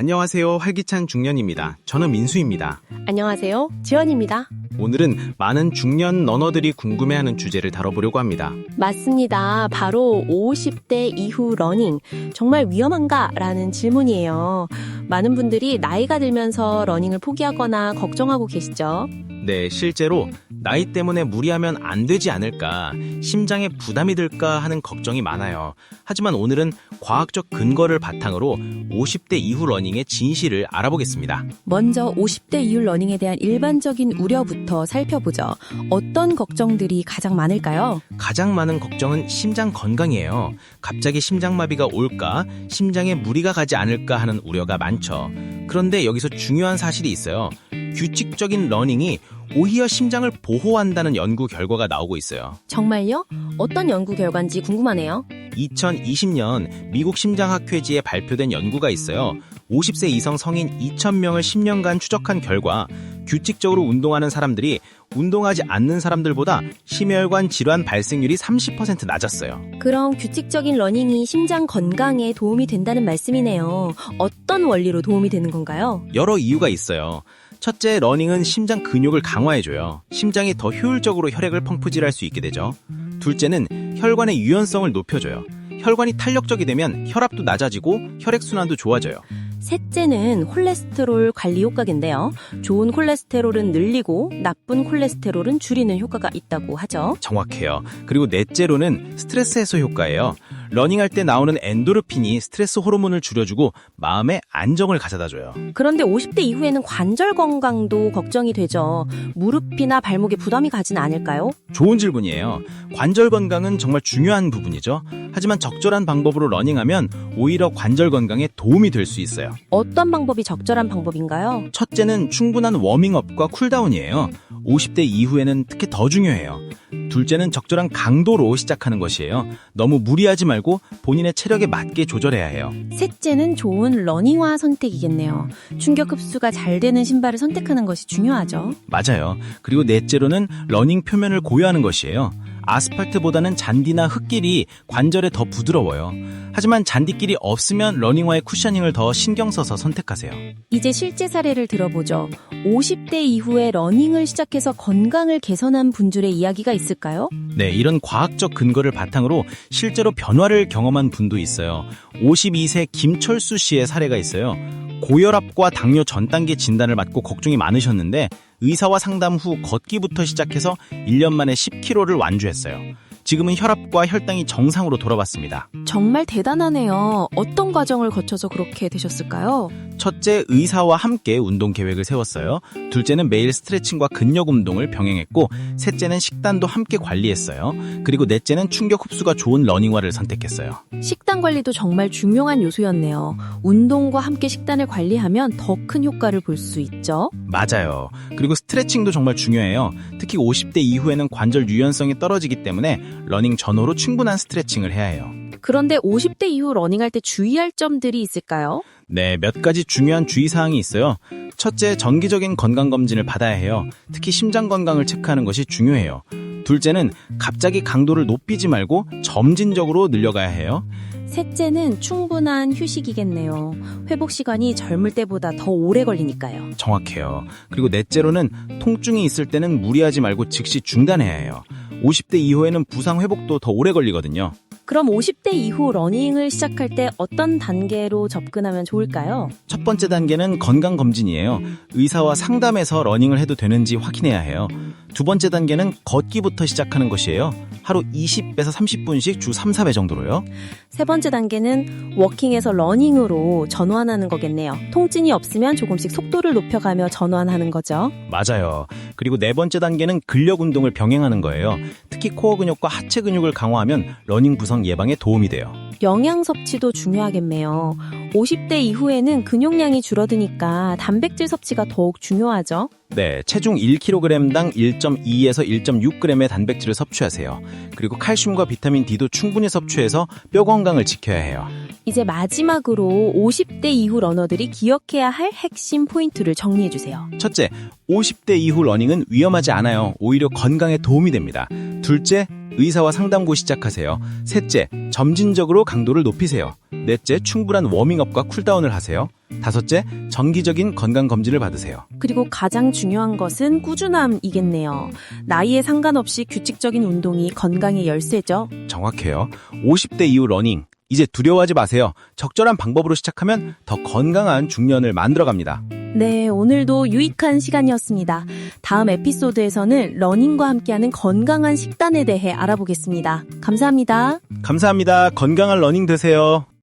안녕하세요. 활기찬 중년입니다. 저는 민수입니다. 안녕하세요. 지연입니다. 오늘은 많은 중년 러너들이 궁금해하는 주제를 다뤄보려고 합니다. 맞습니다. 바로 50대 이후 러닝. 정말 위험한가? 라는 질문이에요. 많은 분들이 나이가 들면서 러닝을 포기하거나 걱정하고 계시죠? 네, 실제로 나이 때문에 무리하면 안 되지 않을까, 심장에 부담이 들까 하는 걱정이 많아요. 하지만 오늘은 과학적 근거를 바탕으로 50대 이후 러닝의 진실을 알아보겠습니다. 먼저 50대 이후 러닝에 대한 일반적인 우려부터 살펴보죠. 어떤 걱정들이 가장 많을까요? 가장 많은 걱정은 심장 건강이에요. 갑자기 심장마비가 올까, 심장에 무리가 가지 않을까 하는 우려가 많죠. 그런데 여기서 중요한 사실이 있어요. 규칙적인 러닝이 오히려 심장을 보호한다는 연구 결과가 나오고 있어요. 정말요? 어떤 연구 결과인지 궁금하네요. 2020년 미국 심장학회지에 발표된 연구가 있어요. 50세 이상 성인 2,000명을 10년간 추적한 결과 규칙적으로 운동하는 사람들이 운동하지 않는 사람들보다 심혈관 질환 발생률이 30% 낮았어요. 그럼 규칙적인 러닝이 심장 건강에 도움이 된다는 말씀이네요. 어떤 원리로 도움이 되는 건가요? 여러 이유가 있어요. 첫째, 러닝은 심장 근육을 강화해줘요. 심장이 더 효율적으로 혈액을 펑프질할 수 있게 되죠. 둘째는 혈관의 유연성을 높여줘요. 혈관이 탄력적이 되면 혈압도 낮아지고 혈액순환도 좋아져요. 셋째는 콜레스테롤 관리 효과인데요. 좋은 콜레스테롤은 늘리고 나쁜 콜레스테롤은 줄이는 효과가 있다고 하죠. 정확해요. 그리고 넷째로는 스트레스 해소 효과예요. 러닝할 때 나오는 엔도르핀이 스트레스 호르몬을 줄여주고 마음에 안정을 가져다줘요. 그런데 50대 이후에는 관절 건강도 걱정이 되죠. 무릎이나 발목에 부담이 가진 않을까요? 좋은 질문이에요. 관절 건강은 정말 중요한 부분이죠. 하지만 적절한 방법으로 러닝하면 오히려 관절 건강에 도움이 될 수 있어요. 어떤 방법이 적절한 방법인가요? 첫째는 충분한 워밍업과 쿨다운이에요. 50대 이후에는 특히 더 중요해요. 둘째는 적절한 강도로 시작하는 것이에요. 너무 무리하지 말고 본인의 체력에 맞게 조절해야 해요. 셋째는 좋은 러닝화 선택이겠네요. 충격 흡수가 잘 되는 신발을 선택하는 것이 중요하죠. 맞아요. 그리고 넷째로는 러닝 표면을 고려하는 것이에요. 아스팔트보다는 잔디나 흙길이 관절에 더 부드러워요. 하지만 잔디길이 없으면 러닝화의 쿠셔닝을 더 신경 써서 선택하세요. 이제 실제 사례를 들어보죠. 50대 이후에 러닝을 시작해서 건강을 개선한 분들의 이야기가 있을까요? 네, 이런 과학적 근거를 바탕으로 실제로 변화를 경험한 분도 있어요. 52세 김철수 씨의 사례가 있어요. 고혈압과 당뇨 전 단계 진단을 받고 걱정이 많으셨는데 의사와 상담 후 걷기부터 시작해서 1년 만에 10kg를 완주했어요. 지금은 혈압과 혈당이 정상으로 돌아왔습니다. 정말 대단하네요. 어떤 과정을 거쳐서 그렇게 되셨을까요? 첫째, 의사와 함께 운동 계획을 세웠어요. 둘째는 매일 스트레칭과 근력 운동을 병행했고, 셋째는 식단도 함께 관리했어요. 그리고 넷째는 충격 흡수가 좋은 러닝화를 선택했어요. 식단 관리도 정말 중요한 요소였네요. 운동과 함께 식단을 관리하면 더 큰 효과를 볼 수 있죠. 맞아요. 그리고 스트레칭도 정말 중요해요. 특히 50대 이후에는 관절 유연성이 떨어지기 때문에 러닝 전후로 충분한 스트레칭을 해야 해요. 그런데 50대 이후 러닝할 때 주의할 점들이 있을까요? 네, 몇 가지 중요한 주의사항이 있어요. 첫째, 정기적인 건강검진을 받아야 해요. 특히 심장 건강을 체크하는 것이 중요해요. 둘째는 갑자기 강도를 높이지 말고 점진적으로 늘려가야 해요. 셋째는 충분한 휴식이겠네요. 회복 시간이 젊을 때보다 더 오래 걸리니까요. 정확해요. 그리고 넷째로는 통증이 있을 때는 무리하지 말고 즉시 중단해야 해요. 50대 이후에는 부상 회복도 더 오래 걸리거든요. 그럼 50대 이후 러닝을 시작할 때 어떤 단계로 접근하면 좋을까요? 첫 번째 단계는 건강검진이에요. 의사와 상담해서 러닝을 해도 되는지 확인해야 해요. 두 번째 단계는 걷기부터 시작하는 것이에요. 하루 20에서 30분씩 주 3, 4배 정도로요. 세 번째 단계는 워킹에서 러닝으로 전환하는 거겠네요. 통증이 없으면 조금씩 속도를 높여가며 전환하는 거죠. 맞아요. 그리고 네 번째 단계는 근력 운동을 병행하는 거예요. 특히 코어 근육과 하체 근육을 강화하면 러닝 부상 예방에 도움이 돼요. 영양 섭취도 중요하겠네요. 50대 이후에는 근육량이 줄어드니까 단백질 섭취가 더욱 중요하죠. 네, 체중 1kg당 1.2에서 1.6g의 단백질을 섭취하세요. 그리고 칼슘과 비타민 D도 충분히 섭취해서 뼈 건강을 지켜야 해요. 이제 마지막으로 50대 이후 러너들이 기억해야 할 핵심 포인트를 정리해 주세요. 첫째, 50대 이후 러닝은 위험하지 않아요. 오히려 건강에 도움이 됩니다. 둘째, 의사와 상담 후 시작하세요. 셋째, 점진적으로 강도를 높이세요. 넷째, 충분한 워밍업과 쿨다운을 하세요. 다섯째, 정기적인 건강 검진을 받으세요. 그리고 가장 중요한 것은 꾸준함이겠네요. 나이에 상관없이 규칙적인 운동이 건강의 열쇠죠. 정확해요. 50대 이후 러닝. 이제 두려워하지 마세요. 적절한 방법으로 시작하면 더 건강한 중년을 만들어 갑니다. 네, 오늘도 유익한 시간이었습니다. 다음 에피소드에서는 러닝과 함께하는 건강한 식단에 대해 알아보겠습니다. 감사합니다. 감사합니다. 건강한 러닝 되세요.